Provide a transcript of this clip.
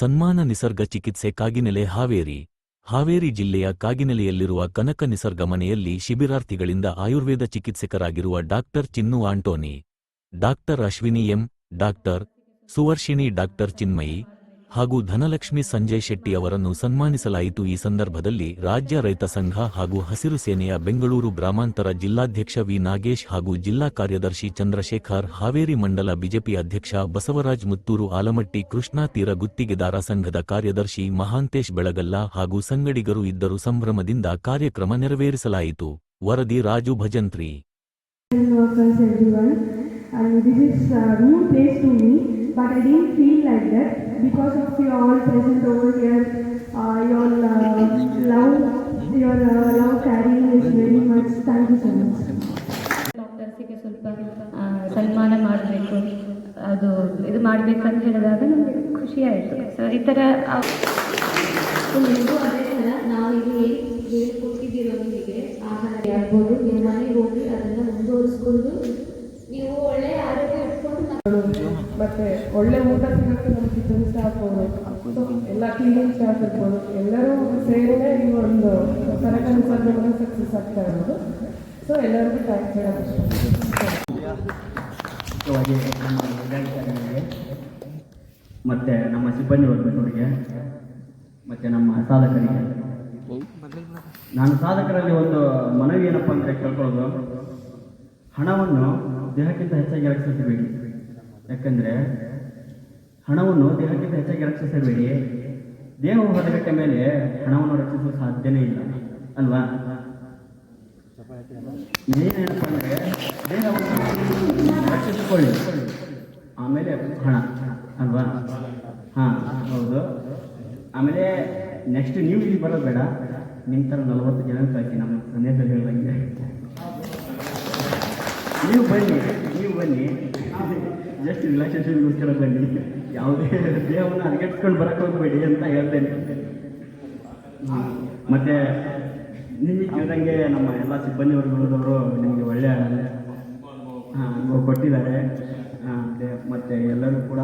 ಸನ್ಮಾನ ನಿಸರ್ಗ ಚಿಕಿತ್ಸೆ ಕಾಗಿನೆಲೆ ಹಾವೇರಿ. ಹಾವೇರಿ ಜಿಲ್ಲೆಯ ಕಾಗಿನೆಲೆಯಲ್ಲಿರುವ ಕನಕ ನಿಸರ್ಗ ಮನೆಯಲ್ಲಿ ಶಿಬಿರಾರ್ಥಿಗಳಿಂದ Ayurveda ಚಿಕಿತ್ಸಕರಾಗಿರುವ doctor Chinnu Antony doctor Ashwini M doctor Suvarshini doctor Chinmayi ಹಾಗೂ ಧನಲಕ್ಷ್ಮಿ ಸಂಜಯ್ ಶೆಟ್ಟಿ ಅವರನ್ನು ಸನ್ಮಾನಿಸಲಾಯಿತು. ಈ ಸಂದರ್ಭದಲ್ಲಿ ರಾಜ್ಯ ರೈತ ಸಂಘ ಹಾಗೂ ಹಸಿರು ಸೇನೆಯ ಬೆಂಗಳೂರು ಗ್ರಾಮಾಂತರ ಜಿಲ್ಲಾಧ್ಯಕ್ಷ ವಿ ನಾಗೇಶ್ ಹಾಗೂ ಜಿಲ್ಲಾ ಕಾರ್ಯದರ್ಶಿ ಚಂದ್ರಶೇಖರ್, ಹಾವೇರಿ ಮಂಡಲ ಬಿಜೆಪಿ ಅಧ್ಯಕ್ಷ ಬಸವರಾಜ್ ಮುತ್ತೂರು ಆಲಮಟ್ಟಿ ಕೃಷ್ಣಾ ತೀರ ಗುತ್ತಿಗೆದಾರ ಸಂಘದ ಕಾರ್ಯದರ್ಶಿ ಮಹಾಂತೇಶ್ ಬೆಳಗಲ್ಲ ಹಾಗೂ ಸಂಗಡಿಗರು ಇದ್ದರು. ಸಂಭ್ರಮದಿಂದ ಕಾರ್ಯಕ್ರಮ ನೆರವೇರಿಸಲಾಯಿತು. ವರದಿ Raju Bhajantri. But I didn't feel like that because of you all present over here. Uh, your uh, love, your uh, love carrying is very much. Thank you so much. ಡಾಕ್ಟರ್ಸಿಗೆ ಸ್ವಲ್ಪ ಸನ್ಮಾನ ಮಾಡಬೇಕು ಅದು ಇದು ಮಾಡಬೇಕಂತ ಹೇಳಿದಾಗ ನಮಗೆ ಖುಷಿ ಆಯಿತು ಸೊ ಈ ಥರ ನಾವು ಇಲ್ಲಿ ಹೇಳ್ಕೊಟ್ಟಿದ್ದೀರೋ ನಿಮಗೆ ಆಹಾರ ಆಗ್ಬೋದು ನೀವು ಮನೆಗೆ ಹೋಗಿ ಅದನ್ನು ಮುಂದುವರಿಸ್ಕೊಂಡು ನೀವು ಒಳ್ಳೆಯ ಆರೋಗ್ಯ ಇಟ್ಕೊಂಡು ಮತ್ತೆ ಒಳ್ಳೆ ಊಟ ಸಿಗುತ್ತೆ ನಮ್ಮ ಕಿಚನ್ ಸ್ಟಾಫ್ ಎಲ್ಲ ಕ್ಲೀನಿಂಗ್ ಸ್ಟಾಫ್ ಇರ್ಬೋದು ಎಲ್ಲರೂ ಸೇರಿನೇ ಈ ಒಂದು ಕನಕ ಸಂದರ್ಭದಲ್ಲಿ ಸಕ್ಸಸ್ ಆಗ್ತಾ ಇರೋದು. ಸೊ ಎಲ್ಲರಿಗೂ ಥ್ಯಾಂಕ್ಸ್ ಹೇಳೋದು ಮತ್ತು ನಮ್ಮ ಸಿಬ್ಬಂದಿ ವರ್ಗದವರಿಗೆ, ಮತ್ತು ನಮ್ಮ ಸಾಧಕರಿಗೆ. ನಾನು ಸಾಧಕರಲ್ಲಿ ಒಂದು ಮನವಿ ಏನಪ್ಪ ಅಂದರೆ ಕೇಳ್ಕೊಳ್ಳೋದು. ಹಣವನ್ನು ದೇಹಕ್ಕಿಂತ ಹೆಚ್ಚಾಗಿ ರಕ್ಷಿಸಬೇಡಿ ಯಾಕಂದರೆ ಹಣವನ್ನು ದೇಹಕ್ಕಿಂತ ಹೆಚ್ಚಾಗಿ ರಕ್ಷಿಸಬೇಡಿ ದೇಹವು ಹೊರಗಟ್ಟ ಮೇಲೆ ಹಣವನ್ನು ರಕ್ಷಿಸಲು ಸಾಧ್ಯನೇ ಇಲ್ಲ. ಅಲ್ವಾ? ಏನಪ್ಪ ದೇಹವನ್ನು ರಕ್ಷಿಸಿಕೊಳ್ಳಿ. ಆಮೇಲೆ ಹಣ. ಅಲ್ವಾ? ಹಾಂ, ಹೌದು. ಆಮೇಲೆ ನೆಕ್ಸ್ಟ್ ನೀವು ಇಲ್ಲಿ ಬರೋದು ಬೇಡ. ನಿಮ್ಮ ಥರ ನಲವತ್ತು ಜನ ಕಳಿಸಿ ನಮ್ಮ ಸಂದೇಶದಲ್ಲಿ ಹೇಳಿದಂಗೆ. ನೀವು ಬನ್ನಿ ನೀವು ಬನ್ನಿ. ಜಸ್ಟ್ ರಿಲ್ಯಾಕ್ಸೇಷನ್ಗೋಸ್ಕರ ಬನ್ನಿ ಯಾವುದೇ ದೇಹವನ್ನು ಅರ್ಗೆಟ್ಸ್ಕೊಂಡು ಬರಕ್ಕೆ ಹೋಗ್ಬೇಡಿ ಅಂತ ಹೇಳ್ತೇನೆ. ಮತ್ತೆ ನಿಮಗೆ ಕೇಳಿದಂಗೆ ನಮ್ಮ ಎಲ್ಲ ಸಿಬ್ಬಂದಿ ವರ್ಗದವರು ನಿಮಗೆ ಒಳ್ಳೆಯ ಹಾಂ ಕೊಟ್ಟಿದ್ದಾರೆ ಮತ್ತೆ ಎಲ್ಲರೂ ಕೂಡ